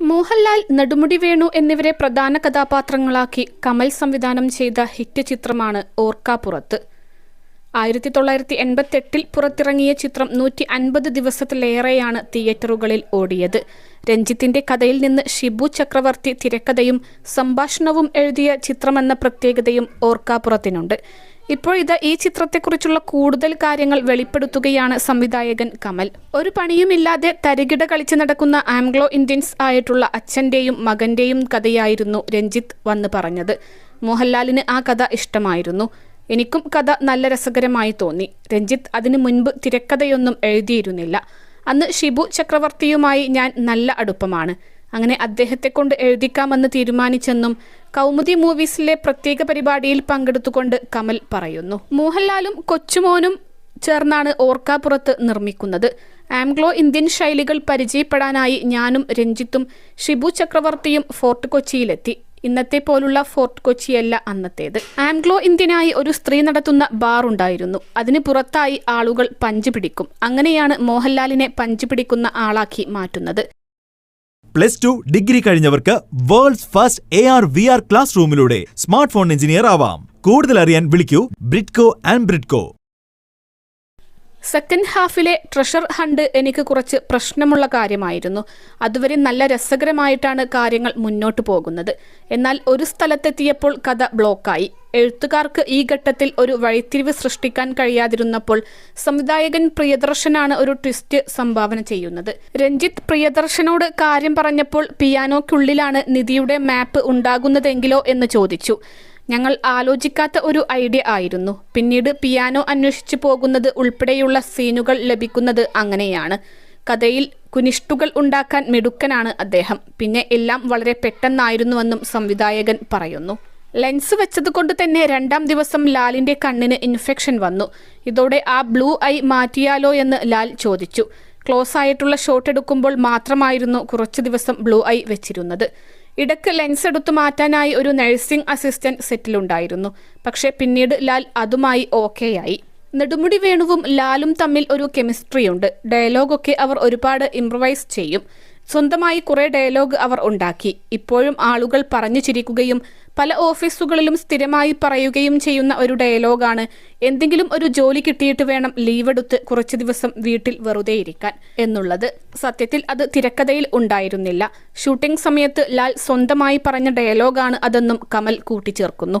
മോഹൻലാൽ നെടുമുടി വേണു എന്നിവരെ പ്രധാന കഥാപാത്രങ്ങളാക്കി കമൽ സംവിധാനം ചെയ്ത ഹിറ്റ് ചിത്രമാണ് ഓർക്കാപ്പുറത്ത് ആയിരത്തി തൊള്ളായിരത്തി എൺപത്തെട്ടിൽ പുറത്തിറങ്ങിയ ചിത്രം നൂറ്റി അൻപത് ദിവസത്തിലേറെയാണ് തിയേറ്ററുകളിൽ ഓടിയത്. രഞ്ജിത്തിന്റെ കഥയിൽ നിന്ന് ഷിബു ചക്രവർത്തി തിരക്കഥയും സംഭാഷണവും എഴുതിയ ചിത്രമെന്ന പ്രത്യേകതയും ഓർക്കാപ്പുറത്തിനുണ്ട് ഇപ്പോഴിത് ഈ ചിത്രത്തെക്കുറിച്ചുള്ള കൂടുതൽ കാര്യങ്ങൾ വെളിപ്പെടുത്തുകയാണ് സംവിധായകൻ കമൽ. ഒരു പണിയുമില്ലാതെ തരികിട കളിച്ച് നടക്കുന്ന ആംഗ്ലോ ഇന്ത്യൻസ് ആയിട്ടുള്ള അച്ഛന്റെയും മകന്റെയും കഥയായിരുന്നു രഞ്ജിത്ത് വന്ന് പറഞ്ഞത്. മോഹൻലാലിന് ആ കഥ ഇഷ്ടമായിരുന്നു. എനിക്കും കഥ നല്ല രസകരമായി തോന്നി. രഞ്ജിത്ത് അതിനു മുൻപ് തിരക്കഥയൊന്നും എഴുതിയിരുന്നില്ല. അന്ന് ഷിബു ചക്രവർത്തിയുമായി ഞാൻ നല്ല അടുപ്പമാണ്. അങ്ങനെ അദ്ദേഹത്തെ കൊണ്ട് എഴുതിക്കാമെന്ന് തീരുമാനിച്ചെന്നും കൗമുദി മൂവീസിലെ പ്രത്യേക പരിപാടിയിൽ പങ്കെടുത്തുകൊണ്ട് കമൽ പറയുന്നു. മോഹൻലാലും കൊച്ചുമോനും ചേർന്നാണ് ഓർക്കാപ്പുറത്ത് നിർമ്മിക്കുന്നത്. ആംഗ്ലോ ഇന്ത്യൻ ശൈലികൾ പരിചയപ്പെടാനായി ഞാനും രഞ്ജിത്തും ഷിബു ചക്രവർത്തിയും ഫോർട്ട് കൊച്ചിയിലെത്തി. ഇന്നത്തെ പോലുള്ള ഫോർട്ട് കൊച്ചിയല്ല അന്നത്തേത്. ആംഗ്ലോ ഇന്ത്യനായി ഒരു സ്ത്രീ നടത്തുന്ന ബാർ ഉണ്ടായിരുന്നു. അതിന് പുറത്തായി ആളുകൾ പഞ്ച് പിടിക്കും. അങ്ങനെയാണ് മോഹൻലാലിനെ പഞ്ച് പിടിക്കുന്ന ആളാക്കി മാറ്റുന്നത്. Plus two degree കഴിഞ്ഞവർക്ക് world's first A R V R class റൂമിലൂടെ smart phone engineer ആവാം. കൂടുതൽ അറിയാൻ വിളിക്കൂ ബ്രിഡ്കോ ആൻഡ് ബ്രിഡ്കോ. സെക്കൻഡ് ഹാഫിലെ ട്രഷർ ഹണ്ട് എനിക്ക് കുറച്ച് പ്രശ്നമുള്ള കാര്യമായിരുന്നു. അതുവരെ നല്ല രസകരമായിട്ടാണ് കാര്യങ്ങൾ മുന്നോട്ട് പോകുന്നത്. എന്നാൽ ഒരു സ്ഥലത്തെത്തിയപ്പോൾ കഥ ബ്ലോക്കായി. എഴുത്തുകാർക്ക് ഈ ഘട്ടത്തിൽ ഒരു വഴിത്തിരിവ് സൃഷ്ടിക്കാൻ കഴിയാതിരുന്നപ്പോൾ സംവിധായകൻ പ്രിയദർശനാണ് ഒരു ട്വിസ്റ്റ് സംഭാവന ചെയ്യുന്നത്. രഞ്ജിത്ത് പ്രിയദർശനോട് കാര്യം പറഞ്ഞപ്പോൾ പിയാനോക്കുള്ളിലാണ് നിധിയുടെ മാപ്പ് ഉണ്ടാകുന്നതെങ്കിലോ എന്ന് ചോദിച്ചു. ഞങ്ങൾ ആലോചിക്കാത്ത ഒരു ഐഡിയ ആയിരുന്നു. പിന്നീട് പിയാനോ അന്വേഷിച്ചു പോകുന്നത് ഉൾപ്പെടെയുള്ള സീനുകൾ ലഭിക്കുന്നത് അങ്ങനെയാണ്. കഥയിൽ കുനിഷ്ടുകൾ ഉണ്ടാക്കാൻ മിടുക്കനാണ് അദ്ദേഹം. പിന്നെ എല്ലാം വളരെ പെട്ടെന്നായിരുന്നുവെന്നും സംവിധായകൻ പറയുന്നു. ലെൻസ് വെച്ചതുകൊണ്ട് തന്നെ രണ്ടാം ദിവസം ലാലിന്റെ കണ്ണിന് ഇൻഫെക്ഷൻ വന്നു. ഇതോടെ ആ ബ്ലൂ ഐ മാറ്റിയാലോ എന്ന് ലാൽ ചോദിച്ചു. ക്ലോസ് ആയിട്ടുള്ള ഷോട്ട് എടുക്കുമ്പോൾ മാത്രമായിരുന്നു കുറച്ചു ദിവസം ബ്ലൂ ഐ വെച്ചിരുന്നത്. ഇടയ്ക്ക് ലെൻസ് എടുത്തു മാറ്റാനായി ഒരു നഴ്സിംഗ് അസിസ്റ്റന്റ് സെറ്റിലുണ്ടായിരുന്നു. പക്ഷേ പിന്നീട് ലാൽ അതുമായി ഓക്കെയായി. നെടുമുടി വേണുവും ലാലും തമ്മിൽ ഒരു കെമിസ്ട്രിയുണ്ട്. ഡയലോഗൊക്കെ അവർ ഒരുപാട് ഇംപ്രവൈസ് ചെയ്യും. സ്വന്തമായി കുറെ ഡയലോഗ് അവർ ഉണ്ടാക്കി. ഇപ്പോഴും ആളുകൾ പറഞ്ഞു ചിരിക്കുകയും പല ഓഫീസുകളിലും സ്ഥിരമായി പറയുകയും ചെയ്യുന്ന ഒരു ഡയലോഗാണ് എന്തെങ്കിലും ഒരു ജോലി കിട്ടിയിട്ട് വേണം ലീവ് എടുത്ത് കുറച്ചു ദിവസം വീട്ടിൽ വെറുതെ ഇരിക്കാൻ എന്നുള്ളത്. സത്യത്തിൽ അത് തിരക്കഥയിൽ ഉണ്ടായിരുന്നില്ല. ഷൂട്ടിംഗ് സമയത്ത് ലാൽ സ്വന്തമായി പറഞ്ഞ ഡയലോഗാണ് അതെന്നും കമൽ കൂട്ടിച്ചേർക്കുന്നു.